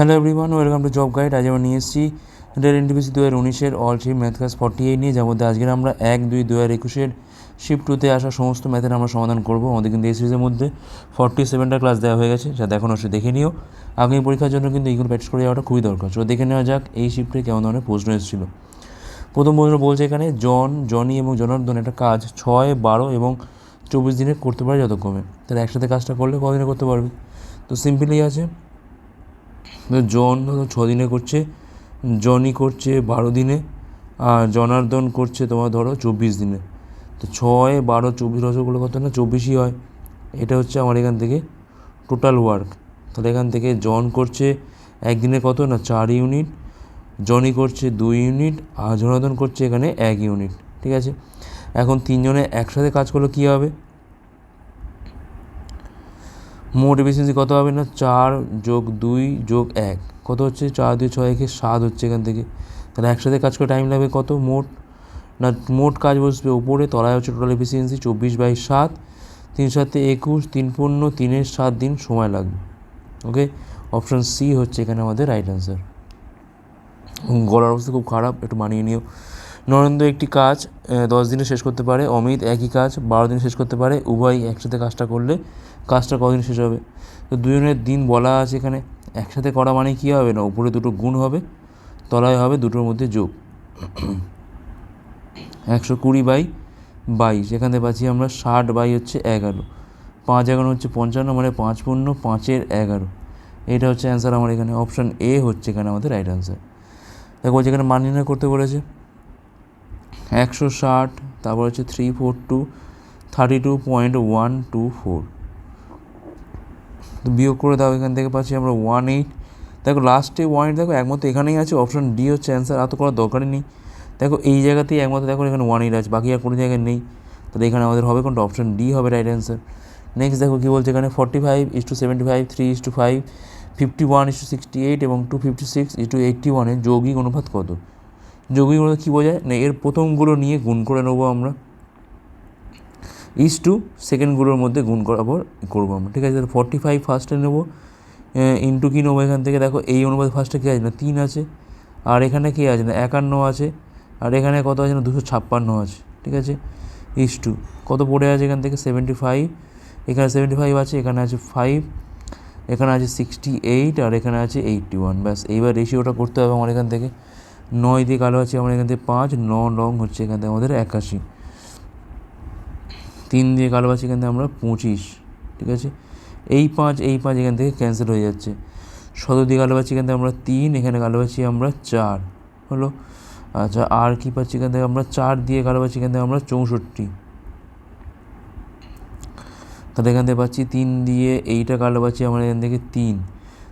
Hello everyone welcome to job guide আজ আমরা নিয়ে এসেছি রেল এনটিপিসি দু হাজার উনিশের all shift math class forty eight নিয়ে মধ্যে আজকের আমরা এক, দুই দু হাজার একুশের শিফট টুতে আসা সমস্ত ম্যাথের আমরা সমাধান করব। আমাদের কিন্তু এই সিরিজের মধ্যে ফর্টি সেভেনটা ক্লাস দেওয়া হয়ে গেছে। যা দেখো অবশ্যই দেখে নিও। আগামী পরীক্ষার জন্য কিন্তু এইগুলো প্র্যাকটিস করে যাওয়াটা খুবই দরকার। তো দেখে নেওয়া যাক এই শিফটে কেমন ধরনের প্রশ্ন এসেছিল। প্রথম প্রশ্ন বলছে এখানে, জন, জনি এবং জনার্দন একটা কাজ ছয়, বারো এবং চব্বিশ দিনে করতে পারে যতক্ষণে তাহলে একসাথে কাজটা করলে কদিনে করতে পারবে? তো সিম্পলি আছে। জন ছ দিনে করছে, জনি করছে বারো দিনে, আর জনার্দন করছে তোমার ধরো চব্বিশ দিনে। তো ছয়, বারো, চব্বিশ রসগোল্লা কত না? চব্বিশই হয়। এটা হচ্ছে আমার এখান থেকে টোটাল ওয়ার্ক তাহলে এখান থেকে জন করছে একদিনে কত না? চার ইউনিট জনি করছে দুই ইউনিট আর জনার্দন করছে এখানে এক ইউনিট ঠিক আছে? এখন তিনজনে একসাথে কাজ করলে কী হবে? মোট এফিসিয়েন্সি কত হবে না? চার যোগ দুই যোগ এক। কত হচ্ছে? চার দুই ছয় একে সাত হচ্ছে এখান থেকে। তাহলে একসাথে কাজ করে টাইম লাগবে কত? মোট। না, মোট কাজ বসবে উপরে, তলায় হচ্ছে টোটাল এফিসিয়েন্সি চব্বিশ বাই সাত। তিন সাতে একুশ, তিন পূর্ণ, তিনের সাত দিন সময় লাগবে। ওকে অপশান সি হচ্ছে এখানে আমাদের রাইট অ্যান্সার গলার অবস্থা খুব খারাপ, একটু মানিয়ে নিও। নরেন্দ্র একটি কাজ দশ দিনে শেষ করতে পারে, অমিত একই কাজ, বারো দিনে শেষ করতে পারে, উভয় একসাথে কাজটা করলে কাজটা কদিন শেষ হবে? তো দুজনের দিন বলা আছে এখানে, একসাথে করা মানে কী হবে না? উপরে দুটো গুণ হবে, তলায় হবে দুটোর মধ্যে যোগ। একশো কুড়ি বাই বাইশ, এখানে পাচ্ছি আমরা ষাট বাই হচ্ছে এগারো। পাঁচ এগারো হচ্ছে পঞ্চান্ন মানে পাঁচ পূর্ণ পাঁচের এগারো। এটা হচ্ছে অ্যান্সার আমার এখানে অপশান এ হচ্ছে এখানে আমাদের রাইট অ্যান্সার দেখো এখানে মান নির্ণয় করতে বলেছে। একশো ষাট, তারপর হচ্ছে three four two thirty two point one two four তো বিয়োগ করে দাও, এখান থেকে পাচ্ছি আমরা ওয়ান এইট দেখো লাস্টে ওয়ান এইট দেখো একমাত্র এখানেই আছে অপশান ডি হচ্ছে অ্যান্সার আর তো করার দরকারই নেই। দেখো এই জায়গাতেই একমাত্র দেখো এখানে ওয়ান এইট আছে, বাকি আর কোনো জায়গায় নেই। তাহলে এখানে আমাদের হবে কোনটা? অপশান ডি হবে রাইট অ্যান্সার নেক্সট দেখো কী বলছে এখানে forty five is to seventy five three is to five fifty one is to sixty eight এবং two fifty six is to eighty ওয়ানের যৌগিক অনুপাত কত? যৌগিক অনুপাত কী বোঝায়? না, এর প্রথমগুলো নিয়ে গুণ করে নেব আমরা। ইস টু সেকেন্ডগুলোর মধ্যে গুণ করার পর করব আমরা। ঠিক আছে, তাহলে ফর্টি ফাইভ ফার্স্টে নেব। ইন্টু কী নেব এখান থেকে? দেখো, এই অনুপাত ফার্স্টে কী আছে? না, তিন আছে। আর এখানে কী আছে? না, একান্ন আছে। আর এখানে কত আছে? না, দুশো ছাপ্পান্ন আছে। ঠিক আছে ইস টু কত পড়ে আছে এখান থেকে? সেভেন্টি ফাইভ এখানে সেভেন্টি ফাইভ আছে, এখানে আছে ফাইভ এখানে আছে সিক্সটি এইট আর এখানে আছে এইটটি ওয়ান ব্যাস, এইবার রেশিওটা করতে হবে আমার এখান থেকে। নয় দিয়ে কালো আছে, আমার এখান থেকে পাঁচ, ন রং হচ্ছে এখান থেকে আমাদের একাশি। তিন দিয়ে কালো আছে এখান থেকে আমরা পঁচিশ, ঠিক আছে? এই পাঁচ এই পাঁচ এখান থেকে ক্যান্সেল হয়ে যাচ্ছে। সতেরো দিয়ে কালো পাচ্ছি এখান থেকে আমরা তিন, এখানে কালো পাচ্ছি আমরা চার, হলো? আচ্ছা আর কী পাচ্ছি এখান থেকে আমরা চার দিয়ে কালো পাচ্ছি এখান থেকে আমরা চৌষট্টি। তাহলে এখান থেকে পাচ্ছি তিন দিয়ে এইটা কালো পাচ্ছি আমরা এখান থেকে তিন।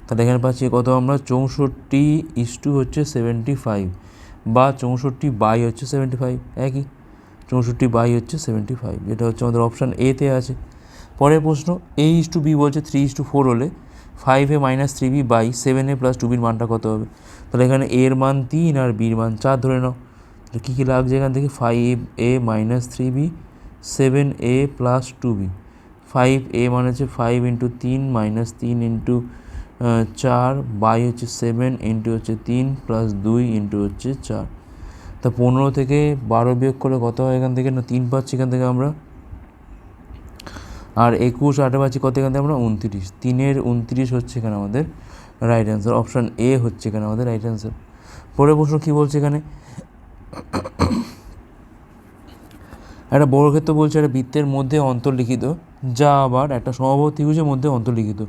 তাহলে এখানে পাচ্ছি কত আমরা? চৌষট্টি ইস টু হচ্ছে সেভেন্টি ফাইভ বা চৌষট্টি বাই হচ্ছে সেভেন্টি ফাইভ একই? চৌষট্টি বাই হচ্ছে সেভেন্টি ফাইভ এটা হচ্ছে আমাদের অপশান এতে আছে। পরের প্রশ্ন এ ইস টু বি বলছে থ্রি ইস টু ফোর হলে five A minus three B by seven A plus two বির মানটা কত হবে? তাহলে এখানে এর মান তিন আর বির মান চার ধরে নাও। তাহলে কী কী লাগছে এখান থেকে? Five A minus three B seven A plus two B five A মানে হচ্ছে ফাইভ ইন্টু তিন মাইনাস তিন ইন্টু চার, বাই হচ্ছে সেভেন ইন্টু হচ্ছে তিন প্লাস দুই ইন্টু হচ্ছে চার। তা পনেরো থেকে বারো বিয়োগ করলে কত হয় এখান থেকে? না, তিন পাচ্ছি এখান থেকে আমরা। আর একুশ, আটে পাচ্ছি কত এখান থেকে? আমরা উনত্রিশ। তিনের উনত্রিশ হচ্ছে এখানে আমাদের রাইট অ্যান্সার অপশান এ হচ্ছে এখানে আমাদের রাইট অ্যান্সার পরের প্রশ্ন কী বলছে এখানে? একটা বর্গক্ষেত্র বলছে, একটা বৃত্তের মধ্যে অন্তর্লিখিত। যা আবার একটা সমবাহু ত্রিভুজের মধ্যে অন্তর্লিখিত।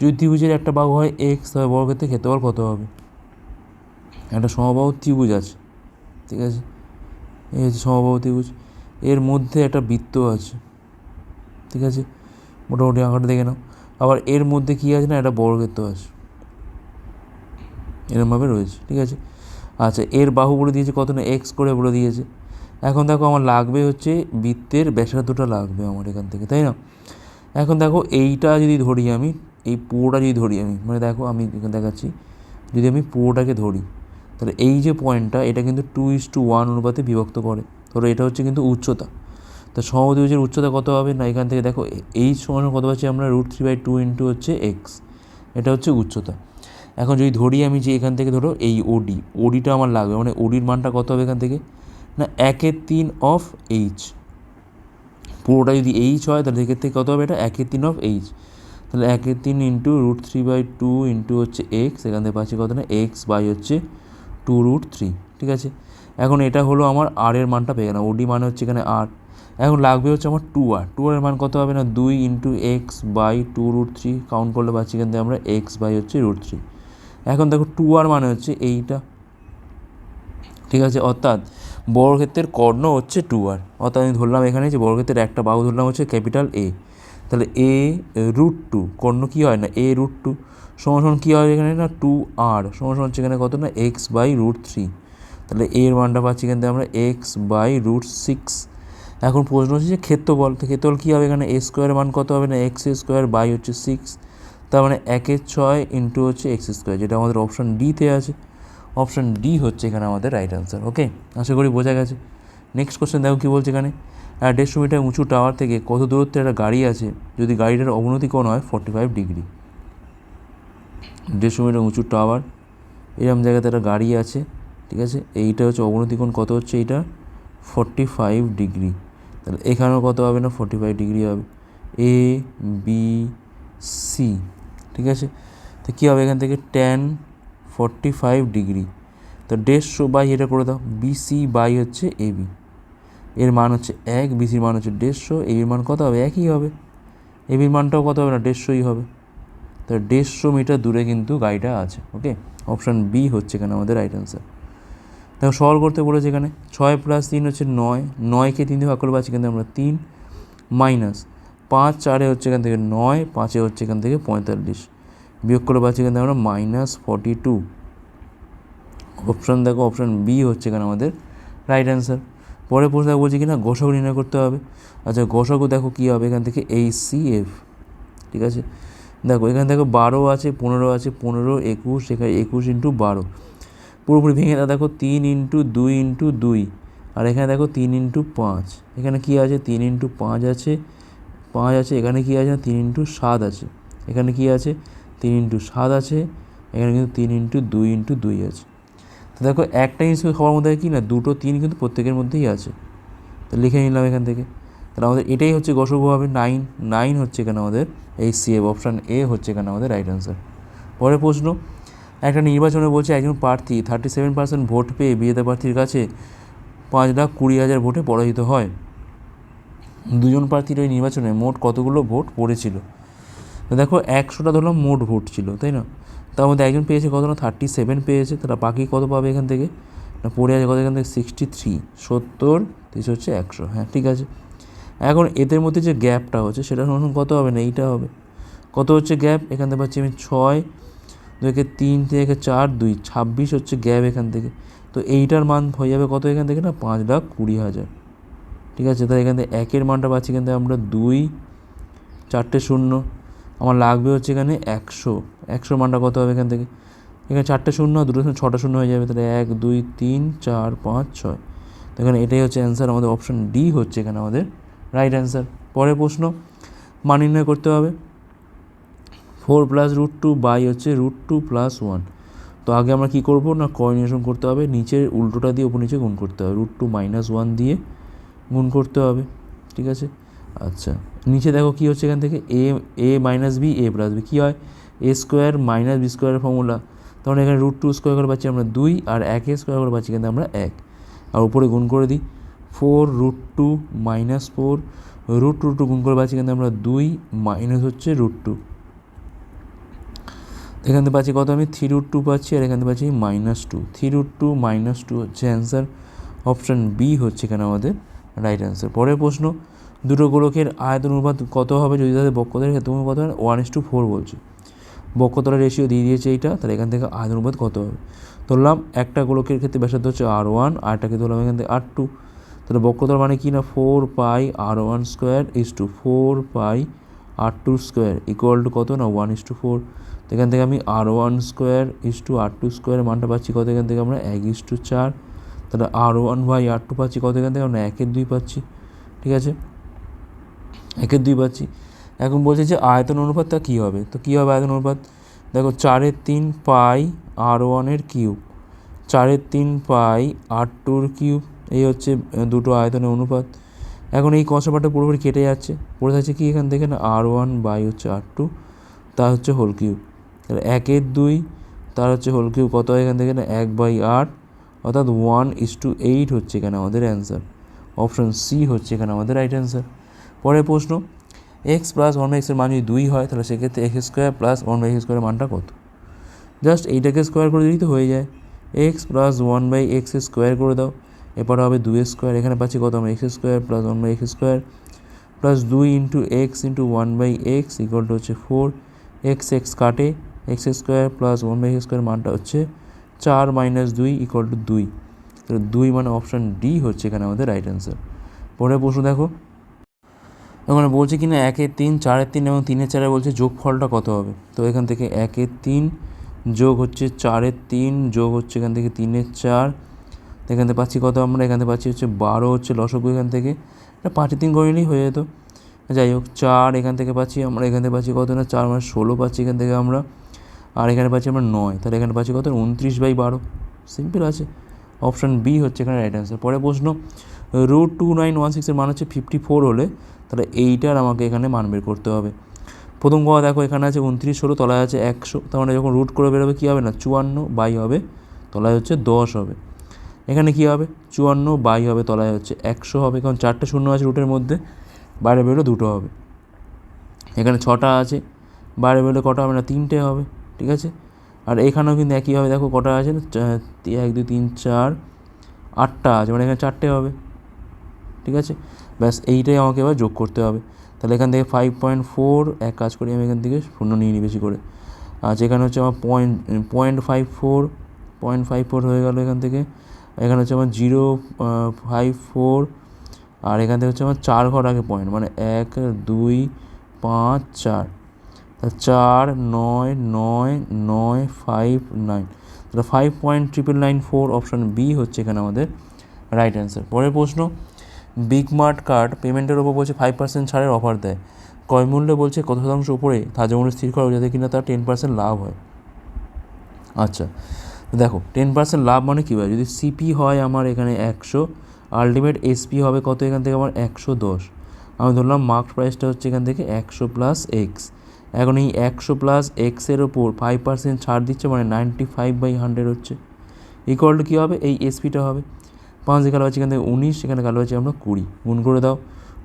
যদি ত্রিভুজের একটা বাহু হয় এক্স তবে বর্গক্ষেত্রের ক্ষেত্রফল কত হবে? একটা সমবাহু ত্রিভুজ আছে, ঠিক আছে? এই হচ্ছে সমবাহু ত্রিভুজ। এর মধ্যে একটা বৃত্ত আছে, ঠিক আছে? মোটামুটি আঁকাটা দেখে নাও। আবার এর মধ্যে কী আছে না, একটা বর্গক্ষেত্র আছে। এরমভাবে রয়েছে, ঠিক আছে? আচ্ছা এর বাহু বলে দিয়েছে কত না এক্স করে বলে দিয়েছে। এখন দেখো আমার লাগবে হচ্ছে বৃত্তের ব্যাসার্ধটা লাগবে আমার এখান থেকে, তাই না? এখন দেখো এইটা যদি ধরি আমি এই পুরোটা যদি ধরি আমি মানে দেখো আমি দেখাচ্ছি, যদি আমি পুরোটাকে ধরি, তাহলে এই যে পয়েন্টটা এটা কিন্তু টু ইস টু ওয়ান অনুপাতে বিভক্ত করে। ধরো এটা হচ্ছে কিন্তু উচ্চতা। তো সমদ্বিভুজের উচ্চতা কত হবে? না, এখান থেকে দেখো এই সমান কত পাচ্ছি আমরা? Root three by two into হচ্ছে এক্স এটা হচ্ছে উচ্চতা। এখন যদি ধরি আমি যে এখান থেকে ধরো এই ওডি ওডিটা আমার লাগবে মানে ওডির মানটা কত হবে এখান থেকে? না একের তিন অফ এইচ পুরোটা যদি এইচ হয়, তাহলে এক্ষেত্রে কত হবে? এটা একের তিন অফ এইচ তাহলে একে তিন into root three by two into হচ্ছে এক্স এখান থেকে পাচ্ছি কত না? এক্স বাই হচ্ছে টু রুট থ্রি ঠিক আছে? এখন এটা হলো আমার আর এর মানটা পেয়ে গেলাম ওডি মানে হচ্ছে এখানে আর এখন লাগবে হচ্ছে আমার টু আর টু আর মান কত হবে না? দুই into X by two root three count করলে পাচ্ছি এখান থেকে আমরা এক্স বাই হচ্ছে রুট থ্রি এখন দেখো টু আর মানে হচ্ছে এইটা, ঠিক আছে? অর্থাৎ বর্গক্ষেত্রের কর্ণ হচ্ছে টু আর অর্থাৎ আমি ধরলাম এখানে যে বর্গক্ষেত্রের একটা বাহু ধরলাম হচ্ছে ক্যাপিটাল এ তাহলে এ রুট টু কর্ণ কী হয় না? এ রুট টু সমান সমান কী হয় এখানে না? টু আর সমান সমান হচ্ছে এখানে কত না? এক্স বাই রুট থ্রি তাহলে এর মানটা পাচ্ছি এখান থেকে আমরা এক্স বাই রুট সিক্স এখন প্রশ্ন হচ্ছে যে ক্ষেত্রফল, তো ক্ষেত্রফল কী হবে এখানে? এ স্কোয়ারের মান কত হবে না? এক্স স্কোয়ার বাই হচ্ছে সিক্স তার মানে একের ছয় ইন্টু হচ্ছে এক্স স্কোয়ার যেটা আমাদের অপশান ডিতে আছে। অপশান ডি হচ্ছে এখানে আমাদের রাইট অ্যান্সার ওকে আশা করি বোঝা গেছে। নেক্সট কোশ্চেন দেখো কী বলছে এখানে। দেড়শো মিটার উঁচু টাওয়ার থেকে কত দূরত্বে একটা গাড়ি আছে, যদি গাড়িটার অবনতি কোণ হয় ফর্টি ফাইভ ডিগ্রি দেড়শো মিটার উঁচু টাওয়ার এরকম জায়গাতে একটা গাড়ি আছে, ঠিক আছে? এইটা হচ্ছে অবনতি কোণ কত হচ্ছে এইটা? ফর্টি ফাইভ ডিগ্রি তাহলে এখানেও কত হবে না? ফর্টি ফাইভ ডিগ্রি হবে। এ বি সি ঠিক আছে? তো কী হবে এখান থেকে? টেন ফর্টি ফাইভ ডিগ্রি তো দেড়শো বাই এটা করে দাও বিসি বাই হচ্ছে এবি এর মান হচ্ছে এক বিসির মান হচ্ছে দেড়শো এবির মান কত হবে? একই হবে। এবির মানটাও কত হবে না? দেড়শোই হবে। তো দেড়শো মিটার দূরে কিন্তু গাড়িটা আছে ওকে অপশান বি হচ্ছে এখানে আমাদের রাইট অ্যান্সার দেখো সলভ করতে বলেছে এখানে, ছয় প্লাস তিন হচ্ছে নয়। নয়কে তিন দিয়ে ভাগ করে পাচ্ছি থেকে আমরা তিন। মাইনাস পাঁচ, চারে হচ্ছে এখান থেকে নয়, পাঁচে হচ্ছে এখান থেকে পঁয়তাল্লিশ। বিয়োগ করে পাচ্ছি এখান থেকে আমরা মাইনাস ফর্টি টু অপশান দেখো অপশান বি হচ্ছে এখানে আমাদের রাইট অ্যান্সার পরে প্রশ্ন বলছি কি না গোসাগু নির্ণয় করতে হবে। আচ্ছা গোসাগু দেখো কী হবে এখান থেকে এই সি এফ ঠিক আছে? দেখো, এখানে দেখো বারো আছে, পনেরো আছে, পনেরো, একুশ, এখানে একুশ ইন্টু বারো। পুরোপুরি ভেঙে দাও, দেখো তিন ইন্টু দুই ইন্টু দুই। আর এখানে দেখো তিন ইন্টু পাঁচ। এখানে কী আছে? তিন ইন্টু পাঁচ আছে পাঁচ আছে, এখানে কী আছে? তিন ইন্টু সাত আছে। এখানে কী আছে? তিন ইন্টু সাত আছে, এখানে কিন্তু তিন ইন্টু দুই ইন্টু দুই আছে। তো দেখো একটা জিনিস খাবার মধ্যে কি না, দুটো, তিন কিন্তু প্রত্যেকের মধ্যেই আছে। তো লিখে নিলাম এখান থেকে। তাহলে আমাদের এটাই হচ্ছে গসগু হবে নাইন নাইন হচ্ছে এখানে আমাদের এই সি এফ অপশান এ হচ্ছে এখানে আমাদের রাইট অ্যান্সার পরের প্রশ্ন, একটা নির্বাচনে বলছে একজন প্রার্থী থার্টি সেভেন পার্সেন্ট ভোট পেয়ে বিজেতা প্রার্থীর কাছে পাঁচ লাখ কুড়ি হাজার ভোটে পরাজিত হয়। দুজন প্রার্থীর ওই নির্বাচনে মোট কতগুলো ভোট পড়েছিল? দেখো একশোটা ধরলাম মোট ভোট ছিল, তাই না? তার মধ্যে একজন পেয়েছে কত না থার্টি সেভেন পেয়েছে তারা বাকি কত পাবে এখান থেকে? না, পড়ে আছে কত এখান থেকে? সিক্সটি থ্রি সত্তর, তিরিশ হচ্ছে একশো হ্যাঁ ঠিক আছে। এখন এদের মধ্যে যে গ্যাপটা হচ্ছে, সেটা শুনুন কত হবে না, এইটা হবে। কত হচ্ছে গ্যাপ? এখান থেকে পাচ্ছি আমি ছয়, দুইকে তিন থেকে চার, দুই, ছাব্বিশ হচ্ছে গ্যাপ এখান থেকে। তো এইটার মান হয়ে যাবে কত এখান থেকে না, পাঁচ লাখ কুড়ি হাজার। ঠিক আছে তাই এখান থেকে একের মানটা পাচ্ছি এখান থেকে আমরা দুই, চারটে শূন্য। আমার লাগবে হচ্ছে এখানে একশো একশো মানটা কত হবে এখান থেকে? এখানে চারটে শূন্য, দুটো শূন্য, ছটা শূন্য হয়ে যাবে, তাহলে এক, দুই, তিন, চার, পাঁচ, ছয়। তো এখানে এটাই হচ্ছে অ্যান্সার আমাদের অপশন ডি হচ্ছে এখানে আমাদের রাইট অ্যান্সার পরের প্রশ্ন, মান নির্ণয় করতে হবে। Four plus root two by হচ্ছে রুট টু প্লাস ওয়ান তো আগে আমরা কী করব না কোঅর্ডিনেশন করতে হবে? নিচের উল্টোটা দিয়ে উপর নিচে গুণ করতে হবে। রুট টু মাইনাস ওয়ান দিয়ে গুণ করতে হবে। ঠিক আছে? আচ্ছা। নিচে দেখো কী হচ্ছে এখান থেকে? A A minus B A plus B কী হয়? এ স্কোয়ার মাইনাস বি স্কোয়ারের ফর্মুলা তখন এখানে রুট টু স্কোয়ার করে পাচ্ছি আমরা দুই আর এক এ স্কোয়ার করে পাচ্ছি কিন্তু আমরা এক। আর উপরে গুণ করে দিই। Four root two minus four root two two গুণ করে পাচ্ছি কিন্তু আমরা দুই মাইনাস হচ্ছে রুট টু এখান থেকে পাচ্ছি কত আমি? থ্রি রুট টু পাচ্ছি আর এখান থেকে পাচ্ছি minus two three root two minus two হচ্ছে অ্যান্সার অপশান বি হচ্ছে এখানে আমাদের রাইট অ্যান্সার পরের প্রশ্ন দুটো গোলকের আয়তন অনুপাত কত হবে যদি তাদের বক্ষতার ক্ষেত্রে অনুপাত হয়? ওয়ান ইস টু ফোর বলছে। বক্ষতলের রেশিও দিয়ে দিয়েছে এইটা, তাহলে এখান থেকে আয়তন অনুপাত কত হবে? ধরলাম একটা গোলকের ক্ষেত্রে ব্যাসার্ধ হচ্ছে আর ওয়ান আরটাকে ধরলাম এখান থেকে আর টু তাহলে বক্ষতল মানে কি না? Four pi R one square is to four pi R two square equal to কত না? ওয়ান ইস টু ফোর তো এখান থেকে আমি R one square is to R two স্কোয়ারের মানটা পাচ্ছি কত? এখান থেকে আমরা এক ইস টু চার। তাহলে R one by R two পাচ্ছি কত? এখান থেকে আমরা একের দুই পাচ্ছি। ঠিক আছে? একের দুই পাচ্ছি। এখন বলছে যে আয়তন অনুপাতটা কী হবে? তো কী হবে আয়তন অনুপাত? দেখো চারের তিন পাই আর ওয়ানের কিউব। চারের তিন পাই আর টুর কিউব, এই হচ্ছে দুটো আয়তনের অনুপাত। এখন এই কষাপাটা পুরোপুরি কেটে যাচ্ছে। পড়ে থাকছে কি এখান থেকে না? আর ওয়ান বাই হচ্ছে আর টু তা হচ্ছে হোল কিউব। তাহলে একের দুই, তার হচ্ছে হোল কিউব কত হয় এখান থেকে না? এক বাই আট অর্থাৎ ওয়ান ইস টু এইট হচ্ছে এখানে আমাদের অ্যান্সার অপশন সি হচ্ছে এখানে আমাদের রাইট অ্যান্সার পরের প্রশ্ন এক্স প্লাস ওয়ান বাই এক্সের মান যদি দুই হয়, তাহলে সেক্ষেত্রে X square plus one by X স্কোয়ারের মানটা কত? জাস্ট এইটাকে স্কোয়ার করে দিলেই তো হয়ে যায়। X plus one by X square করে দাও। এরপর হবে দুই স্কোয়ার এখানে পাচ্ছি কত আমরা? X square plus one by X square plus দুই into X into one by X equal to হচ্ছে ফোর এক্স এক্স কাটে। X square plus one by X square মানটা হচ্ছে চার মাইনাস দুই ইকুয়াল টু দুই। তাহলে দুই মানে অপশান ডি হচ্ছে এখানে আমাদের রাইট অ্যান্সার পরের প্রশ্ন দেখো। ওখানে বলছে কি না একের তিন চারের তিন এবং তিনের চারে বলছে যোগফলটা কত হবে? তো এখান থেকে একের তিন যোগ হচ্ছে চারের তিন, যোগ হচ্ছে এখান থেকে তিনের চার। এখান থেকে পাচ্ছি কত আমরা? এখান থেকে পাচ্ছি হচ্ছে বারো হচ্ছে লসগু এখান থেকে। এটা পাঁচের তিন করে নিলেই হয়ে যেত। যাই হোক, চার এখান থেকে পাচ্ছি আমরা, এখান থেকে পাচ্ছি কত না? চার মানে ষোলো পাচ্ছি এখান থেকে আমরা। আর এখানে পাচ্ছি আমরা নয়। তাহলে এখানে পাচ্ছি কত? উনত্রিশ বাই বারো। সিম্পল আছে। অপশান বি হচ্ছে এখানে রাইট অ্যান্সার পরে প্রশ্ন রুট টু নাইন ওয়ান সিক্সের মান হচ্ছে ফিফটি ফোর হলে তাহলে এইটার আমাকে এখানে মান বের করতে হবে। প্রথম কথা দেখো, এখানে আছে উনত্রিশ ষোলো, তলায় আছে একশো। তার মানে যখন রুট করে বেরোবে কী হবে না? চুয়ান্ন বাই হবে, তলায় হচ্ছে দশ হবে। এখানে কী হবে? চুয়ান্ন বাই হবে, তলায় হচ্ছে একশো হবে। কারণ চারটে শূন্য আছে রুটের মধ্যে, বাইরে বেরোলে দুটো হবে। এখানে ছটা আছে, বাইরে বেরোলে কটা হবে না? তিনটে হবে, ঠিক আছে? আর এখানেও কিন্তু একই হবে দেখো কটা আছে এক, দুই, তিন, চার, আটটা আছে। মানে এখানে চারটে হবে। ঠিক আছে? ব্যাস, এইটাই আমাকে এবার যোগ করতে হবে। তাহলে এখান থেকে ফাইভ পয়েন্ট ফোর এক কাজ করি, আমি এখান থেকে শূন্য নিয়ে নিই বেশি করে। আর যেখানে হচ্ছে আমার point point five four point five four হয়ে গেল এখান থেকে। এখানে হচ্ছে আমার জিরো ফাইভ ফোর আর এখান থেকে হচ্ছে আমার চার ঘর আগে পয়েন্ট মানে এক, দুই, পাঁচ, চার। চার, নয় নয় নয় ফাইভ নাইন তাহলে five point triple nine four option B হচ্ছে এখানে আমাদের রাইট অ্যান্সার পরের প্রশ্ন বিগ মার্ট কার্ড পেমেন্টের ওপর বলছে ফাইভ পার্সেন্ট ছাড়ের অফার দেয়। ক্রয় মূল্যে বলছে কত শতাংশ উপরে ধার্য মূল্য স্থির করা যাতে কিনা তার টেন পার্সেন্ট লাভ হয়। আচ্ছা দেখো টেন পার্সেন্ট লাভ মানে কী হয় যদি সিপি হয় আমার এখানে একশো আলটিমেট এসপি হবে কত? এখান থেকে আমার একশো দশ। আমি ধরলাম মার্ক প্রাইসটা হচ্ছে এখান থেকে একশো প্লাস এক্স এখন এই একশো প্লাস এক্সের ওপর ফাইভ পার্সেন্ট ছাড় দিচ্ছে মানে নাইনটি ফাইভ বাই হান্ড্রেড হচ্ছে। ইকুয়াল টু কী হবে? এই এসপিটা হবে। পাঁচ কালো আছে এখান থেকে উনিশ, এখানে কালো আছে আমরা কুড়ি। গুণ করে দাও।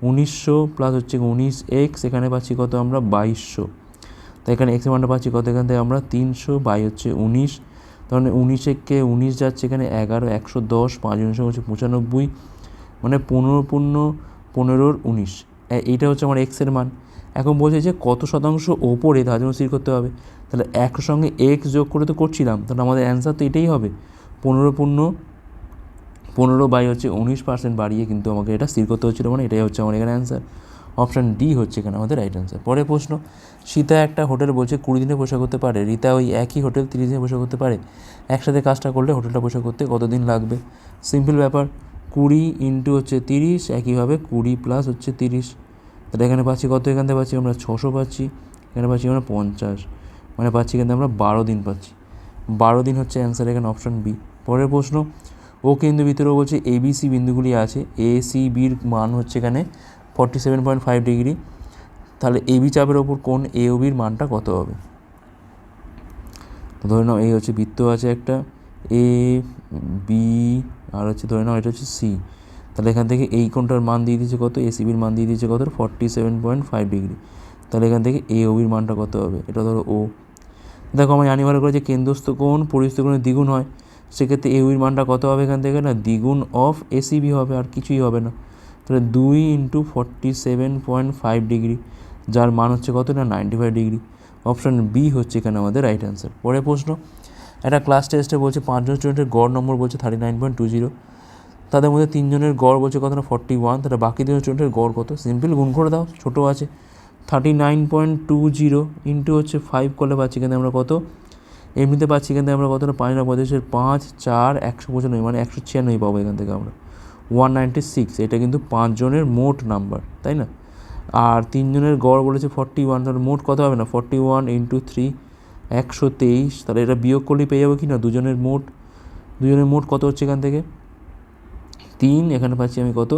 উনিশশো প্লাস হচ্ছে উনিশ এক্স এখানে পাচ্ছি কত আমরা বাইশশো। তো এখানে এক্সের মানটা পাচ্ছি কত? এখান থেকে আমরা তিনশো বাই হচ্ছে উনিশ। মানে উনিশে উনিশ যাচ্ছে এখানে এগারো, একশো দশ, পাঁচ উনিশশো হচ্ছে পঁচানব্বই। মানে পনেরো পূর্ণ পনেরোর উনিশ। এইটা হচ্ছে আমার এক্সের মান। এখন বলছে যে কত শতাংশ ওপরে জন্য স্থির করতে হবে। তাহলে একশোর সঙ্গে এক্স যোগ করে তো করছিলাম। তাহলে আমাদের অ্যান্সার তো এটাই হবে। পনেরো পূর্ণ পনেরো বাই হচ্ছে উনিশ পার্সেন্ট বাড়িয়ে কিন্তু আমাকে এটা স্থির করতে হচ্ছিল। মানে এটাই হচ্ছে আমার এখানে অ্যান্সার অপশান ডি হচ্ছে এখানে আমাদের রাইট অ্যান্সার পরের প্রশ্ন, সীতা একটা হোটেল বলছে কুড়ি দিনে পোশাক করতে পারে। রীতা ওই একই হোটেল তিরিশ দিনে পোশাক করতে পারে? একসাথে কাজটা করলে হোটেলটা পোশাক করতে কতদিন লাগবে? সিম্পল ব্যাপার, কুড়ি ইন্টু হচ্ছে তিরিশ, একইভাবে কুড়ি প্লাস হচ্ছে তিরিশ। তাহলে এখানে পাচ্ছি কত? এখান থেকে পাচ্ছি আমরা ছশো পাচ্ছি। এখানে পাচ্ছি আমরা পঞ্চাশ। মানে পাচ্ছি থেকে আমরা বারো দিন পাচ্ছি। বারো দিন হচ্ছে অ্যান্সার এখানে অপশান বি পরের প্রশ্ন ও কেন্দ্র ভিতরেও বলছে এবিসি বিন্দুগুলি আছে। এ সি বির মান হচ্ছে এখানে forty seven point five degree তাহলে এবি চাপের ওপর কোন এ ও বির মানটা কত হবে? ধরে নাও এই হচ্ছে বৃত্ত আছে একটা। এ বি আর হচ্ছে ধরে নাও এটা হচ্ছে সি তাহলে এখান থেকে এই কোনটার মান দিয়ে দিয়েছে কত? এসিবির মান দিয়ে দিয়েছে কত? Forty seven point five degree তাহলে এখান থেকে এ ও বির মানটা কত হবে? এটা ধরো ও দেখো, আমরা জানি ভালো করে যে কেন্দ্রস্থ কোণ পরিস্থ কোণের দ্বিগুণ হয়। সেক্ষেত্রে এ বির মানটা কত হবে এখান থেকে না? দ্বিগুণ অফ এসিবি হবে, আর কিছুই হবে না। তাহলে দুই into forty seven point five degree যার মান হচ্ছে কত না? Ninety five degree option B হচ্ছে এখানে আমাদের রাইট অ্যান্সার পরে প্রশ্ন, একটা ক্লাস টেস্টে বলছে পাঁচজন স্টুডেন্টের গড় নম্বর বলছে thirty nine point two zero তাদের মধ্যে তিনজনের গড় বলছে কত না? ফর্টি ওয়ান তাহলে বাকি দুজন স্টুডেন্টের গড় কত? সিম্পল গুণ করে দাও, ছোটো আছে। Thirty nine point two zero into হচ্ছে ফাইভ করলে পাচ্ছি এখানে আমরা কত? এমনিতে পাচ্ছি এখান থেকে আমরা কতটা? পাঁচ না পঁয়ত্রিশের পাঁচ, চার, একশো পঁচানব্বই মানে একশো ছিয়ানব্বই পাবো এখান থেকে আমরা। ওয়ান নাইনটি সিক্স এটা কিন্তু পাঁচজনের মোট নাম্বার তাই না? আর তিনজনের গড় বলেছে ফর্টি ওয়ান তাহলে মোট কত হবে না? ফর্টি ওয়ান ইন্টু থ্রি একশো তেইশ, তাহলে এটা বিয়োগ করলেই পেয়ে যাব কি না? দুজনের মোট দুজনের মোট কত হচ্ছে এখান থেকে? তিন, এখানে পাচ্ছি আমি কত?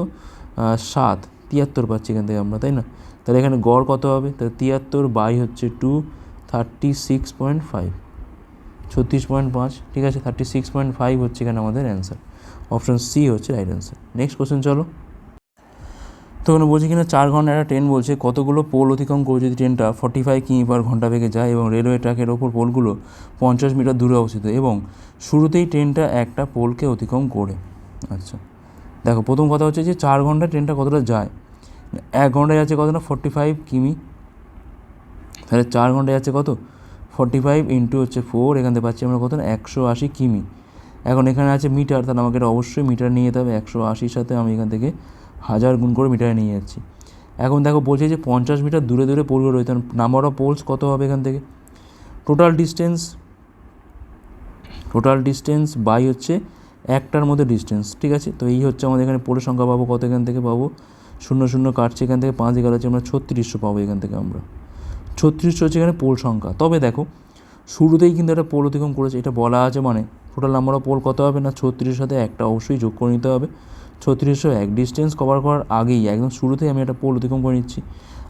সাত, তিয়াত্তর পাচ্ছি এখান থেকে আমরা, তাই না? তাহলে এখানে গড় কত হবে? তাহলে তিয়াত্তর বাই হচ্ছে two thirty six point five ছত্রিশ পয়েন্ট পাঁচ, ঠিক আছে থার্টি সিক্স পয়েন্ট ফাইভ হচ্ছে এখানে আমাদের অ্যান্সার অপশান সি হচ্ছে রাইট অ্যান্সার নেক্সট কোশ্চেন চলো। তো ওখানে বলছে কিনা, চার ঘণ্টা একটা ট্রেন বলছে, কতগুলো পোল অতিক্রম করে যদি ট্রেনটা ফর্টি ফাইভ কিমি পার ঘণ্টা বেগে যায় এবং রেলওয়ে ট্র্যাকের ওপর পোলগুলো পঞ্চাশ মিটার দূরে অবস্থিত এবং শুরুতেই ট্রেনটা একটা পোলকে অতিক্রম করে। আচ্ছা দেখো, প্রথম কথা হচ্ছে যে চার ঘণ্টা ট্রেনটা কতটা যায়? এক ঘন্টায় যাচ্ছে কত না ফর্টি ফাইভ কিমি। তাহলে চার ঘন্টায় যাচ্ছে কত? ফর্টি ফাইভ ইন্টু হচ্ছে ফোর এখান থেকে পাচ্ছি আমরা কত একশো আশি কিমি। এখন এখানে আছে মিটার, তাহলে আমাকে এটা অবশ্যই মিটার নিয়ে যেতে হবে। একশো আশির সাথে আমি এখান থেকে হাজার গুণ করে মিটারে নিয়ে যাচ্ছি। এখন দেখো বলছে যে পঞ্চাশ মিটার দূরে দূরে পোলগুলো রয়েছে নাম্বার অফ পোলস কত হবে এখান থেকে? Total distance total distance by হচ্ছে একটার মধ্যে ডিস্টেন্স ঠিক আছে? তো এই হচ্ছে আমাদের এখানে পোলের সংখ্যা পাবো কত এখান থেকে? পাবো শূন্য শূন্য কাটছে এখান থেকে, পাঁচ এগারো হচ্ছে আমরা ছত্রিশশো পাবো এখান থেকে আমরা। ছত্রিশশো হচ্ছে এখানে পোল সংখ্যা। তবে দেখো, শুরুতেই কিন্তু একটা পোল অতিক্রম করেছে, এটা বলা আছে মানে টোটাল নাম্বার অফ পোল কত হবে না, ছত্রিশের সাথে একটা অবশ্যই যোগ করে নিতে হবে। ছত্রিশশো এক ডিস্টেন্স কভার করার আগেই, একদম শুরুতেই আমি একটা পোল অতিক্রম করে নিচ্ছি।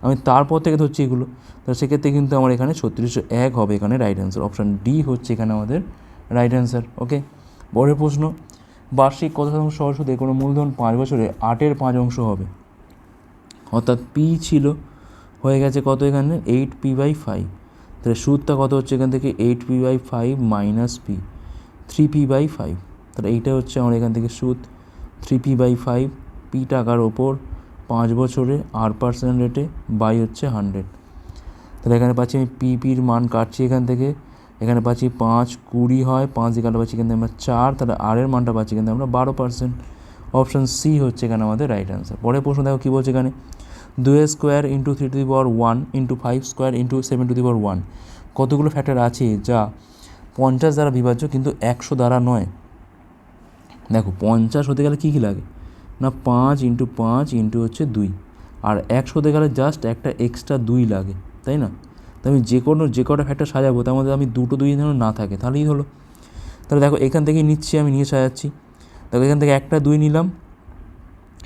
আমি তারপর থেকে ধরছি এগুলো, তো সেক্ষেত্রে কিন্তু আমার এখানে ছত্রিশশো এক হবে এখানে রাইট অ্যান্সার অপশান ডি হচ্ছে এখানে আমাদের রাইট অ্যান্সার ওকে পরের প্রশ্ন, বার্ষিক কত শতাংশ সহ কোনো মূলধন পাঁচ বছরে আটের পাঁচ অংশ হবে? অর্থাৎ পি ছিল হয়ে গেছে কত এখানে? এইট পি বাই ফাইভ তাহলে সুদটা কত হচ্ছে এখান থেকে? Eight P by five minus P three P by five তাহলে এইটা হচ্ছে আমার এখান থেকে সুদ। Three P by five P টাকার ওপর পাঁচ বছরে আর পার্সেন্ট রেটে বাই হচ্ছে হান্ড্রেড তাহলে এখানে পাচ্ছি আমি পিপির মান কাটছি এখান থেকে। এখানে পাচ্ছি পাঁচ, কুড়ি হয়, পাঁচ এখানে পাচ্ছি এখান থেকে আমরা চার। তাহলে আর এর মানটা পাচ্ছি এখান থেকে আমরা বারো পার্সেন্ট অপশান সি হচ্ছে এখানে আমাদের রাইট অ্যান্সার পরের প্রশ্ন দেখো কী বলছে এখানে? দুই square into three to the power one into five square into seven to the power one. কতগুলো ফ্যাক্টর আছে যা পঞ্চাশ দ্বারা বিভাজ্য কিন্তু একশো দ্বারা নয়? দেখো, পঞ্চাশ হতে গেলে কী কী লাগে? না, পাঁচ ইন্টু পাঁচ ইন্টু হচ্ছে দুই। আর একশো হতে গেলে জাস্ট একটা এক্সট্রা দুই লাগে, তাই না? তো আমি যে কোনো, যে কটা ফ্যাক্টর সাজাবো, তার মধ্যে আমি দুটো দুই যেন না থাকে, তাহলেই হলো। তাহলে দেখো, এখান থেকেই নিচ্ছি আমি, নিয়ে সাজাচ্ছি। দেখো, এখান থেকে একটা দুই নিলাম,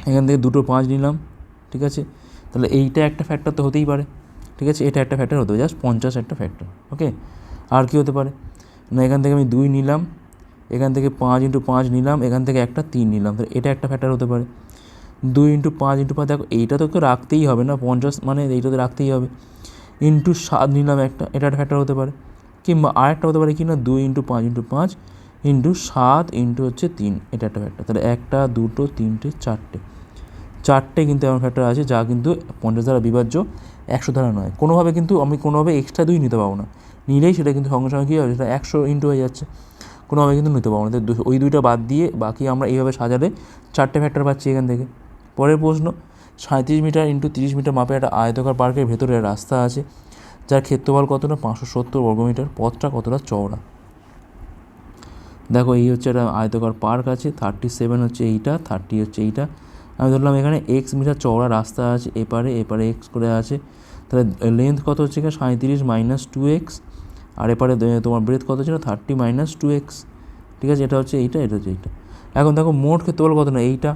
এখান থেকে দুটো পাঁচ নিলাম, ঠিক আছে? তাহলে এইটা একটা ফ্যাক্টর তো হতেই পারে, ঠিক আছে? এটা একটা ফ্যাক্টর হতে পারে জাস্ট পঞ্চাশ একটা ফ্যাক্টর ওকে আর কি হতে পারে? না, এখান থেকে আমি দুই নিলাম, এখান থেকে পাঁচ ইন্টু পাঁচ নিলাম, এখান থেকে একটা তিন নিলাম, তাহলে এটা একটা ফ্যাক্টর হতে পারে। দুই ইন্টু পাঁচ ইন্টু পাঁচ, দেখো, এইটা তো রাখতেই হবে না, পঞ্চাশ মানে এইটা তো রাখতেই হবে। ইন্টু সাত নিলাম একটা, এটা একটা ফ্যাক্টর হতে পারে। কিংবা আরেকটা হতে পারে কি না? দুই ইন্টু পাঁচ ইন্টু পাঁচ ইন্টু সাত ইন্টু হচ্ছে তিন, এটা একটা ফ্যাক্টর তাহলে একটা, দুটো, তিনটে, চারটে। চারটে কিন্তু এমন ফ্যাক্টর আছে যা কিন্তু পঞ্চাশ দ্বারা বিভাজ্য, একশো দ্বারা নয়। কোনোভাবে কিন্তু আমি কোনোভাবে এক্সট্রা দুই নিতে পারব না। নিলেই সেটা কিন্তু সঙ্গে সঙ্গে কী হবে? সেটা একশো ইন্টু হয়ে যাচ্ছে। কোনোভাবে কিন্তু নিতে পারব না। ওই দুইটা বাদ দিয়ে বাকি আমরা এইভাবে সাজালে চারটে ফ্যাক্টর পাচ্ছি এখান থেকে। পরের প্রশ্ন সাঁত্রিশ মিটার ইন্টু তিরিশ মিটার মাপে একটা আয়তকার পার্কের ভেতরে রাস্তা আছে, যার ক্ষেত্রফল কতটা? পাঁচশো সত্তর বর্গমিটার। পথটা কতটা? চওড়া। দেখো, এই হচ্ছে একটা আয়তকার পার্ক আছে থার্টি সেভেন হচ্ছে এইটা থার্টি হচ্ছে এইটা। আমি ধরলাম এখানে এক্স মিটার চওড়া রাস্তা আছে, এপারে এপারে এক্স করে আছে। তাহলে লেন্থ কত হচ্ছে এখানে? সাঁত্রিশ মাইনাস টু এক্স আর এপারে তোমার ব্রেথ কত ছিল? থার্টি মাইনাস টু এক্স ঠিক আছে? এটা হচ্ছে এইটা, এটা হচ্ছে এইটা। এখন দেখো, মোট ক্ষেত্রফল কত না? এইটা।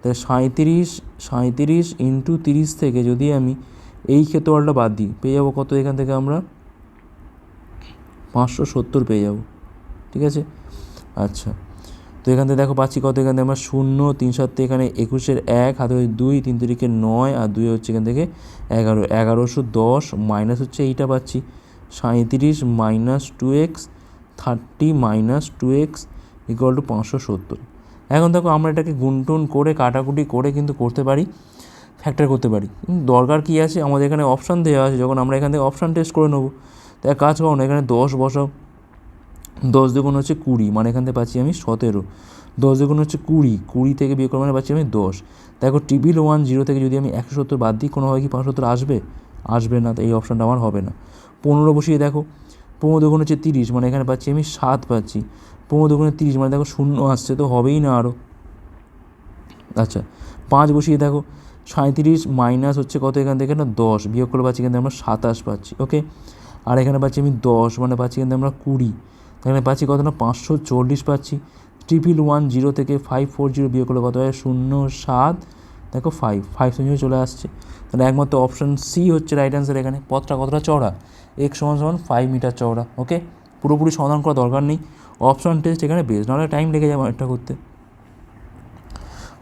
তাহলে সাঁত্রিশ সাঁত্রিশ ইন্টু তিরিশ থেকে যদি আমি এই ক্ষেত্রফলটা বাদ দিই, পেয়ে যাব কত এখান থেকে আমরা? পাঁচশো সত্তর পেয়ে যাব। ঠিক আছে? আচ্ছা। এখান থেকে দেখো পাচ্ছি কত? এখান থেকে আমরা শূন্য, তিন সাতে এখানে একুশের এক, হাতে হচ্ছে দুই, তিন তিরিকে নয়, আর দুই হচ্ছে এখান থেকে এগারো। এগারোশো দশ মাইনাস হচ্ছে এইটা পাচ্ছি। সাঁত্রিশ minus two x thirty minus two x equal to পাঁচশো সত্তর। এখন দেখো আমরা এটাকে গুনটুন করে, কাটাকুটি করে কিন্তু করতে পারি ফ্যাক্টর করতে পারি। দরকার কী আছে? আমাদের এখানে অপশান দেওয়া আছে। যখন আমরা এখান থেকে অপশান টেস্ট করে নেব, তো এক কাজ করো না, এখানে দশ বসাও। দশ দুগুণ হচ্ছে কুড়ি মানে এখান থেকে পাচ্ছি আমি সতেরো। দশ দুগুণ হচ্ছে কুড়ি কুড়ি থেকে বিয়োগ করে মানে পাচ্ছি আমি দশ। দেখো ট্রিপল ওয়ান জিরো থেকে যদি আমি একশো সত্তর বাদ দিই কোনোভাবে কি পাঁচশো সত্তর আসবে? আসবে না, তো এই অপশানটা আমার হবে না। পনেরো বসিয়ে দেখো, পনেরো দুগুণ হচ্ছে তিরিশ মানে এখানে পাচ্ছি আমি সাত পাচ্ছি। পনেরো দুগুণে তিরিশ মানে দেখো শূন্য আসছে, তো হবেই না আরও আচ্ছা পাঁচ বসিয়ে দেখো সাঁত্রিশ মাইনাস হচ্ছে কত এখান থেকে না? দশ, বিয়োগ করে পাচ্ছি কিন্তু আমরা সাতাশ পাচ্ছি ওকে আর এখানে পাচ্ছি আমি দশ মানে পাচ্ছি কিন্তু আমরা কুড়ি। এখানে পাচ্ছি কত না? পাঁচশো চল্লিশ পাচ্ছি। ট্রিপল ওয়ান জিরো থেকে ফাইভ ফোর জিরো বিয়োগ করলে কত হয়? শূন্য সাত। দেখো ফাইভ ফাইভ শূন্য চলে আসছে। তাহলে একমাত্র অপশান সি হচ্ছে রাইট অ্যান্সার এখানে। পথটা কতটা? চওড়া। এক সমান সমান ফাইভ মিটার চওড়া। ওকে পুরোপুরি সমাধান করা দরকার নেই। অপশান টেস্ট এখানে বেশ নাহলে টাইম লেগে যাবে এটা করতে।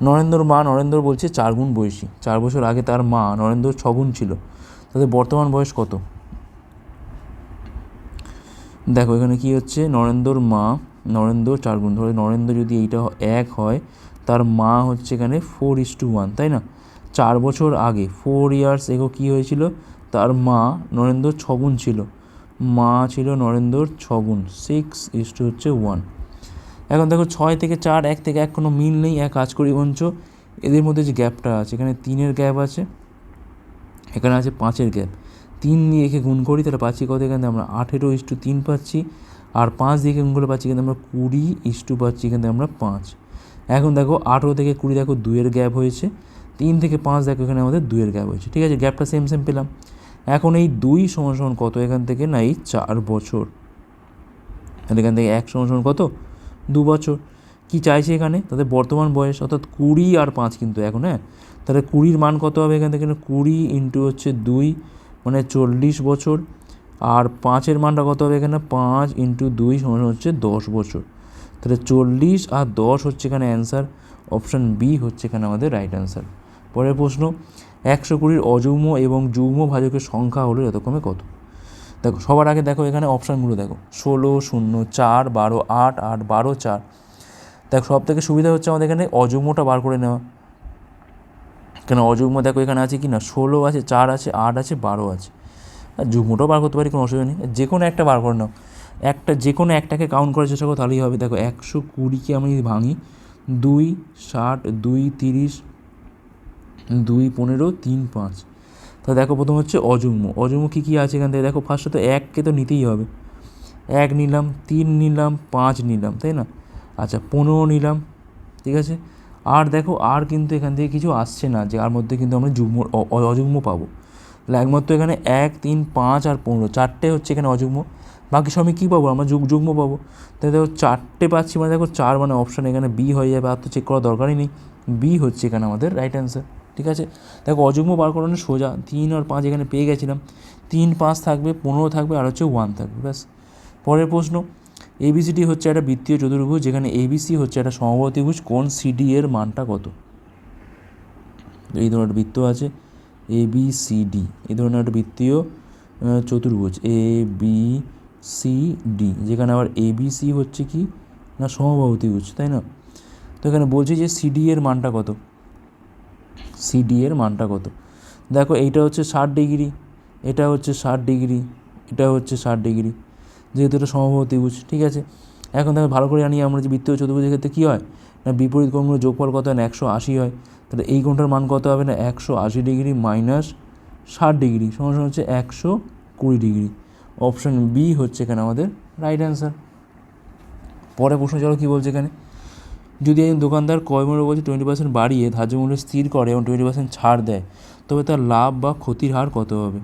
নরেন্দ্র মা, নরেন্দ্র বলছে চার গুণ বয়সী। চার বছর আগে তার মা নরেন্দ্র ছগুণ ছিল। তাদের বর্তমান বয়স কত? দেখো, এখানে কি হচ্ছে? নরেন্দ্রর মা, নরেন্দ্র চার গুণ। ধরে নরেন্দ্র যদি এইটা এক হয়, তার মা হচ্ছে এখানে ফোর ইস টু ওয়ান তাই না? চার বছর আগে ফোর ইয়ার্স এগো কী হয়েছিল? তার মা নরেন্দ্র ছগুণ ছিল। মা ছিল নরেন্দ্রর ছগুণ সিক্স ইস টু হচ্ছে ওয়ান এখন দেখো, ছয় থেকে চার, এক থেকে এক কোনো মিল নেই, এক কাজ করি বঞ্চ। এদের মধ্যে যে গ্যাপটা আছে, এখানে তিনের গ্যাপ আছে, এখানে আছে পাঁচের গ্যাপ তিন দিয়ে একে গুণ করি, তাহলে পাচ্ছি কত? এখানে আমরা আঠেরো ইস্টু তিন পাচ্ছি, আর পাঁচ দিয়ে গুণ করে পাচ্ছি কিন্তু আমরা কুড়ি ইস্টু পাচ্ছি কিন্তু আমরা পাঁচ। এখন দেখো আঠেরো থেকে কুড়ি দেখো দুইয়ের গ্যাপ হয়েছে, তিন থেকে পাঁচ দেখো এখানে আমাদের দুইয়ের গ্যাপ হয়েছে, ঠিক আছে? গ্যাপটা সেম সেম পেলাম। এখন এই দুই সমান সমান কত এখান থেকে? না, এই চার বছর। তাহলে এখান থেকে এক সমান সমান কত? দু বছর। কী চাইছে এখানে? তাদের বর্তমান বয়স, অর্থাৎ কুড়ি আর পাঁচ কিন্তু এখন হ্যাঁ? তাহলে কুড়ির মান কত হবে এখান থেকে? কুড়ি ইন্টু হচ্ছে দুই মানে চল্লিশ বছর আর পাঁচের মানটা কত হবে এখানে? পাঁচ ইন্টু দুই সমান হচ্ছে দশ বছর। তাহলে চল্লিশ আর দশ হচ্ছে এখানে অ্যান্সার অপশান বি হচ্ছে এখানে আমাদের রাইট অ্যান্সার পরের প্রশ্ন, একশো কুড়ির অযুগ্ম এবং যুগ্ম ভাজকের সংখ্যা হলো যতক্ষণে কত? দেখো, সবার আগে দেখো এখানে অপশানগুলো দেখো। ষোলো, শূন্য, চার, বারো, আট আট, বারো, চার। দেখো সব থেকে সুবিধা হচ্ছে আমাদের এখানে অযুগ্মটা বার করে নেওয়া। কেন অযুগ্ম দেখো এখানে আছে কি না? ষোলো আছে, চার আছে, আট আছে, বারো আছে। আর যুগ্মটাও বার করতে পারি, কোনো অসুবিধা নেই। যে কোনো একটা বার করে নাও। একটা, যে কোনো একটাকে কাউন্ট করার চেষ্টা করো, তাহলেই হবে। দেখো, একশো কুড়িকে আমি যদি ভাঙি, দুই, ষাট, দুই, তিরিশ, দুই, পনেরো, তিন, পাঁচ। তো দেখো, প্রথম হচ্ছে অযুগ্ম অযুগ্ম কী কী আছে এখান থেকে? দেখো ফার্স্টে তো এককে তো নিতেই হবে। এক নিলাম, তিন নিলাম, পাঁচ নিলাম, তাই না? আচ্ছা পনেরো নিলাম, ঠিক আছে? আর দেখো, আর কিন্তু এখান থেকে কিছু আসছে না, যে আর মধ্যে কিন্তু আমরা যুগ্ম অযুগ্ম পাবো। তাহলে একমাত্র এখানে এক, তিন, পাঁচ আর পনেরো, চারটে হচ্ছে এখানে অযুগ্ম। বাকি সবই কী পাবো? আমরা যুগ, যুগ্ম পাবো। তাই দেখো, চারটে পাচ্ছি মানে দেখো, চার মানে অপশান এখানে বি হয়ে যাবে, আর তো চেক করার দরকারই নেই। বি হচ্ছে এখানে আমাদের রাইট অ্যান্সার ঠিক আছে? দেখো, অযুগ্ম বার করানো সোজা। তিন আর পাঁচ এখানে পেয়ে গেছিলাম। তিন, পাঁচ থাকবে, পনেরো থাকবে, আর হচ্ছে ওয়ান থাকবে, ব্যাস। পরের প্রশ্ন এবিসিডি হচ্ছে একটা বৃত্তীয় চতুর্ভুজ, যেখানে এবিসি হচ্ছে একটা সমবাহুত্রিভুজ কোন সিডি এর মানটা কত? এই ধরনের বৃত্ত আছে। এ বি সি ডি এই ধরনের একটা বৃত্তীয় চতুর্ভুজ। এ বি সি ডি যেখানে আবার এ বি সি হচ্ছে কি? না সমবাহুত্রিভুজ তাই না? তো এখানে বলছি যে সিডি এর মানটা কত? সিডি এর মানটা কত? দেখো, এইটা হচ্ছে ষাট ডিগ্রি, এটা হচ্ছে ষাট ডিগ্রি, এটা হচ্ছে ষাট ডিগ্রি। যেহেতু এটা সমবাহুত্রিভুজ ঠিক আছে? এখন দেখো ভালো করে জানি আমরা যে বৃত্তীয় চতুর্ভুজের ক্ষেত্রে কী হয়? না, বিপরীত কোণগুলো যোগফল কত? হয় না, একশো আশি হয়। তাহলে এই কোণটার মান কত হবে? না, একশো আশি ডিগ্রি মাইনাস ষাট ডিগ্রি সমান হচ্ছে একশো কুড়ি ডিগ্রি। অপশান বি হচ্ছে এখানে আমাদের রাইট অ্যান্সার। পরে প্রশ্ন চলো কী বলছে এখানে? যদি একজন দোকানদার ক্রয় মূল্য বলছে টোয়েন্টি পার্সেন্ট বাড়িয়ে, ধার্য মূল্য স্থির করে এবং টোয়েন্টি পার্সেন্ট ছাড় দেয়, তবে তার লাভ বা ক্ষতির হার কত হবে?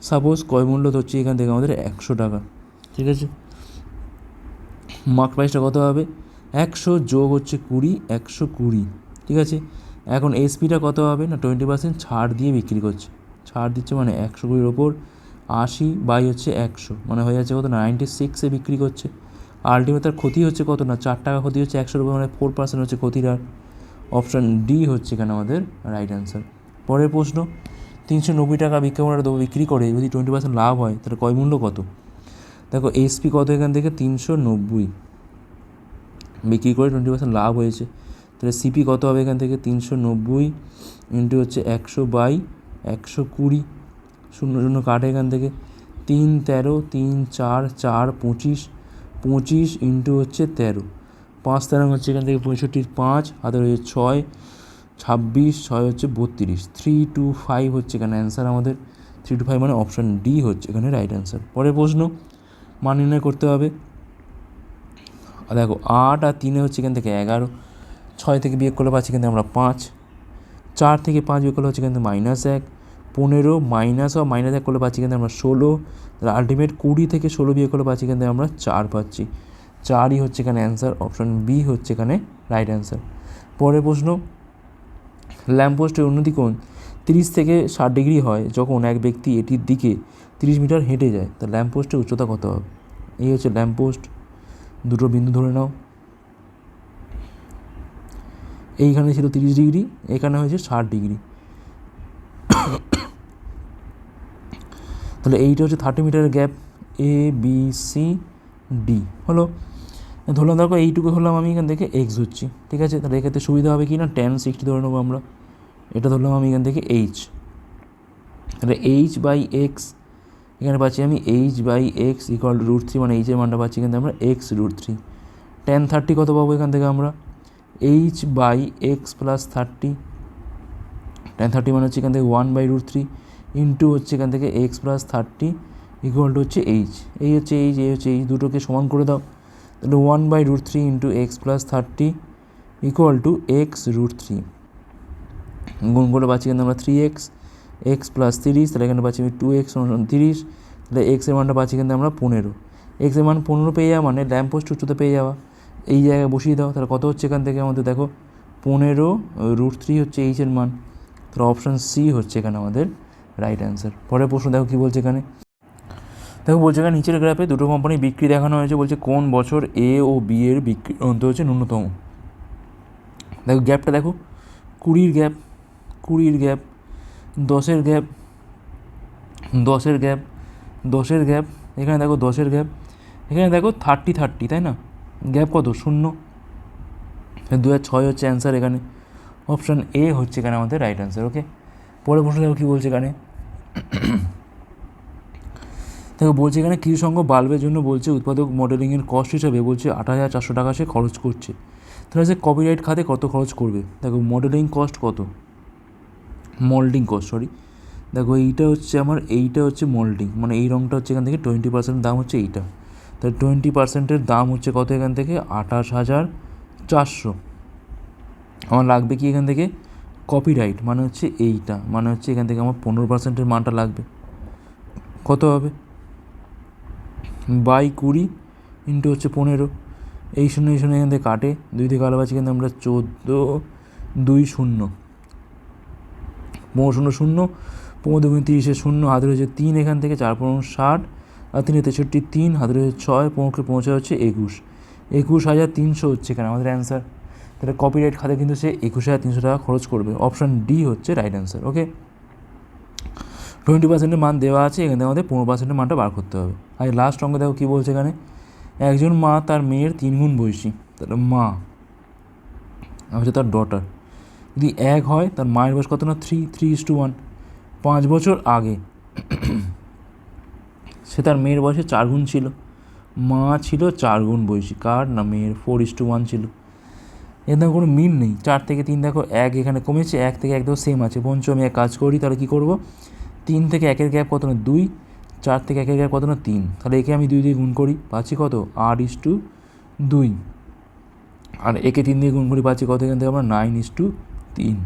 সাপোজ ক্রয় মূল্য ধরছি এখান থেকে আমাদের একশো টাকা। ঠিক আছে? মার্ক প্রাইসটা কত হবে? একশো যোগ হচ্ছে কুড়ি, একশো কুড়ি, ঠিক আছে? এখন এসপিটা কত হবে? না টোয়েন্টি পার্সেন্ট ছাড় দিয়ে বিক্রি করছে। ছাড় দিচ্ছে মানে একশো কুড়ির ওপর আশি বাই হচ্ছে একশো। মানে হয়ে যাচ্ছে কত? নাইনটি সিক্সে বিক্রি করছে। আলটিমেট তার ক্ষতি হচ্ছে কত না? চার টাকা ক্ষতি হচ্ছে একশোর উপর মানে ফোর পার্সেন্ট হচ্ছে ক্ষতির আর অপশান ডি হচ্ছে এখানে আমাদের রাইট অ্যান্সার পরের প্রশ্ন, তিনশো নব্বই টাকা বিজ্ঞাপনটা দেবো বিক্রি করে, যদি টোয়েন্টি পার্সেন্ট লাভ হয়, তাহলে কয় মূল্য কত? দেখো এসপি কত এখান থেকে তিনশো নব্বই। বিক্রি করে টোয়েন্টি পার্সেন্ট লাভ হয়েছে। তাহলে সিপি কত হবে এখান থেকে? তিনশো নব্বই ইন্টু হচ্ছে একশো বাই একশো কুড়ি। শূন্য শূন্য কাটে এখান থেকে। তিন তেরো, তিন চার চার পঁচিশ পঁচিশ ইন্টু হচ্ছে তেরো। পাঁচ তেরো হচ্ছে এখান থেকে পঁয়ষট্টির পাঁচ হাতের হচ্ছে ছয়, ছাব্বিশ, ছয় হচ্ছে বত্রিশ। থ্রি টু ফাইভ হচ্ছে এখানে অ্যান্সার আমাদের। থ্রি টু ফাইভ মানে অপশান ডি হচ্ছে এখানে রাইট অ্যান্সার পরের প্রশ্ন মান নির্ণয় করতে হবে। আর দেখো, আট আর তিনে হচ্ছে এখান থেকে এগারো, ছয় থেকে বিয়োগ করলে পাচ্ছি কিন্তু আমরা পাঁচ, চার থেকে পাঁচ বিয়োগ করলে হচ্ছে কিন্তু মাইনাস এক, পনেরো মাইনাস বা মাইনাস এক করলে পাচ্ছি কিন্তু আমরা ষোলো আলটিমেট কুড়ি থেকে ষোলো বিয়ে করলে পাচ্ছি কিন্তু আমরা চার পাচ্ছি। চারই হচ্ছে এখানে অ্যান্সার অপশন বি হচ্ছে এখানে রাইট অ্যান্সার পরের প্রশ্ন ল্যাম্পপোস্টের উন্নতি কোণ তিরিশ থেকে ষাট ডিগ্রি হয়, যখন এক ব্যক্তি এটির দিকে তিরিশ মিটার হেঁটে যায়, তা ল্যাম্পপোস্টের উচ্চতা কত হবে? এই হচ্ছে ল্যাম্পপোস্ট দুটো বিন্দু ধরে নাও। এইখানে ছিল তিরিশ ডিগ্রি, এখানে হয়েছে ষাট ডিগ্রি। তাহলে এইটা হচ্ছে থার্টি মিটারের gap A B C D হলো, ধরলাম, দেখো, এইটুকু হলাম আমি এখান থেকে এক্স হচ্ছি ঠিক আছে? তাহলে এক্ষেত্রে সুবিধা হবে কি না? টেন সিক্সটি ধরে নেব আমরা। এটা ধরলাম আমি এখান থেকে এইচ তাহলে এইচ বাই এক্স এখানে পাচ্ছি আমি H by x equal root three মানে এইচের মানটা পাচ্ছি কিন্তু আমরা x root three tan thirty কত পাবো এখান থেকে আমরা? H by x plus thirty tan thirty মানে হচ্ছে এখান থেকে one by root three into হচ্ছে এখান থেকে x plus thirty equal to হচ্ছে এইচ এই হচ্ছে এইচ এই হচ্ছে এইচ দুটোকে সমান করে দাও। তাহলে one by root three into x plus thirty equal to x root three গুণ করে পাচ্ছি কিন্তু আমরা থ্রি এক্স এক্স প্লাস তিরিশ, তাহলে এখানে পাচ্ছি আমি টু এক্স তিরিশ, তাহলে এক্সের মানটা পাচ্ছি কিন্তু আমরা পনেরো। এক্সের মান পনেরো পেয়ে যাওয়া মানে ল্যাম্প পোস্ট উচ্চতা পেয়ে যাওয়া। এই জায়গায় বসিয়ে দাও, তাহলে কত হচ্ছে এখান থেকে আমাদের দেখো? পনেরো রুট থ্রি হচ্ছে এইচের মান। তাহলে অপশান সি হচ্ছে এখানে আমাদের রাইট অ্যান্সার পরের প্রশ্ন দেখো কী বলছে এখানে? দেখো বলছে এখানে নিচের গ্রাফে দুটো কোম্পানি বিক্রি দেখানো হয়েছে, বলছে কোন বছর এ ও বি এর বিক্রি অন্ত হচ্ছে ন্যূনতম? দেখো গ্যাপটা দেখো। কুড়ির গ্যাপ কুড়ির গ্যাপ দশের গ্যাপ দশের গ্যাপ দশের গ্যাপ, এখানে দেখো দশের গ্যাপ, এখানে দেখো থার্টি থার্টি তাই না? গ্যাপ কত? শূন্য। দু হাজার ছয় হচ্ছে অ্যান্সার এখানে। অপশান এ হচ্ছে এখানে আমাদের রাইট অ্যান্সার ওকে পরে প্রশ্ন দেখো কী বলছে এখানে? দেখো বলছে এখানে কৃষি সংঘ বাল্বের জন্য বলছে উৎপাদক মডেলিংয়ের কস্ট হিসাবে বলছে আট হাজার চারশো টাকা সে খরচ করছে। তাহলে সে কপিরাইট খাতে কত খরচ করবে? দেখো মডেলিং কস্ট কত? মোল্ডিং কস্ট সরি দেখো, এইটা হচ্ছে আমার, এইটা হচ্ছে মোল্ডিং মানে এই রঙটা হচ্ছে এখান থেকে টোয়েন্টি পার্সেন্ট দাম হচ্ছে এইটা। তাহলে টোয়েন্টি পার্সেন্টের দাম হচ্ছে কত এখান থেকে? আঠাশ হাজার চারশো। আমার লাগবে কি এখান থেকে? কপিরাইট মানে হচ্ছে এইটা। মানে হচ্ছে এখান থেকে আমার পনেরো পার্সেন্টের মানটা লাগবে। কত হবে? বাই কুড়ি ইন্টু হচ্ছে পনেরো। এই শূন্য এই শূন্য এখান থেকে কাটে। দুই থেকে আলো পাচ্ছি কিন্তু আমরা চোদ্দ, দুই শূন্য। পনেরো শূন্য শূন্য পনেরো দুগুণ তিরিশে শূন্য হাতে রয়েছে তিন এখান থেকে চার পনেরো ষাট, আর তিনে তেষট্টি তিন হাতে রয়েছে ছয় পনেরোকে পৌঁছে হচ্ছে একুশ। একুশ হাজার তিনশো হচ্ছে এখানে আমাদের অ্যান্সার তাহলে কপিরাইট খাতে কিন্তু সে একুশ হাজার তিনশো টাকা খরচ করবে। অপশান ডি হচ্ছে রাইট অ্যান্সার ওকে টোয়েন্টি পার্সেন্টের মান দেওয়া আছে, এখানে আমাদের পনেরো পার্সেন্টের মানটা বার করতে হবে। আর লাস্ট অঙ্কে দেখো কী বলছে এখানে? একজন মা, তার মেয়ের তিন গুণ বয়সী। তাহলে মা হচ্ছে তার ডটার যদি এক হয়, তার মায়ের বয়স কত না? Three three is to one পাঁচ বছর আগে সে তার মেয়ের বয়সে চার গুণ ছিল। মা ছিল চার গুণ বয়সী। কার? না, মেয়ের। ফোর ইস টু ওয়ান ছিল। এর দেখো কোনো মিল নেই। চার থেকে তিন দেখো এক এখানে কমেছে, এক থেকে এক দেখো সেম আছে। পঞ্চমে এক কাজ করি, তাহলে কী করব? তিন থেকে একের গ্যাপ কত না? দুই। চার থেকে একের গ্যাপ কত না? তিন। তাহলে একে আমি দুই দিয়ে গুণ করি, পাচ্ছি কত? আট ইস টু দুই। আর একে তিন দিয়ে গুণ করি, পাচ্ছি কত? এখান থেকে আমরা নাইন ইস টু তিন।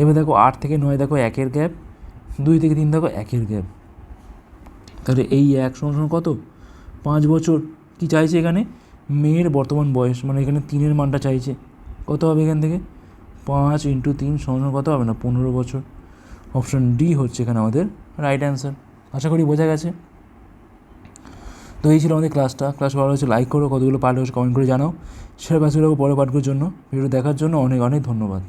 এবার দেখো আট থেকে নয় দেখো একের গ্যাপ, দুই থেকে তিন দেখো একের গ্যাপ। তাহলে এই এক সমান কত? পাঁচ বছর। কি চাইছে এখানে? মেয়ের বর্তমান বয়স মানে এখানে তিনের মানটা চাইছে। কত হবে এখান থেকে? পাঁচ ইন্টু তিন সমান কত হবে না? পনেরো বছর। অপশান ডি হচ্ছে এখানে আমাদের রাইট অ্যান্সার আশা করি বোঝা গেছে। তো এই ছিল আমাদের ক্লাসটা ক্লাস ভালো হচ্ছে লাইক করো। কতগুলো পার্ট হচ্ছে কমেন্ট করে জানাও। সেটা ক্লাসগুলো পরে পাঠগুলোর জন্য। ভিডিও দেখার জন্য অনেক অনেক ধন্যবাদ।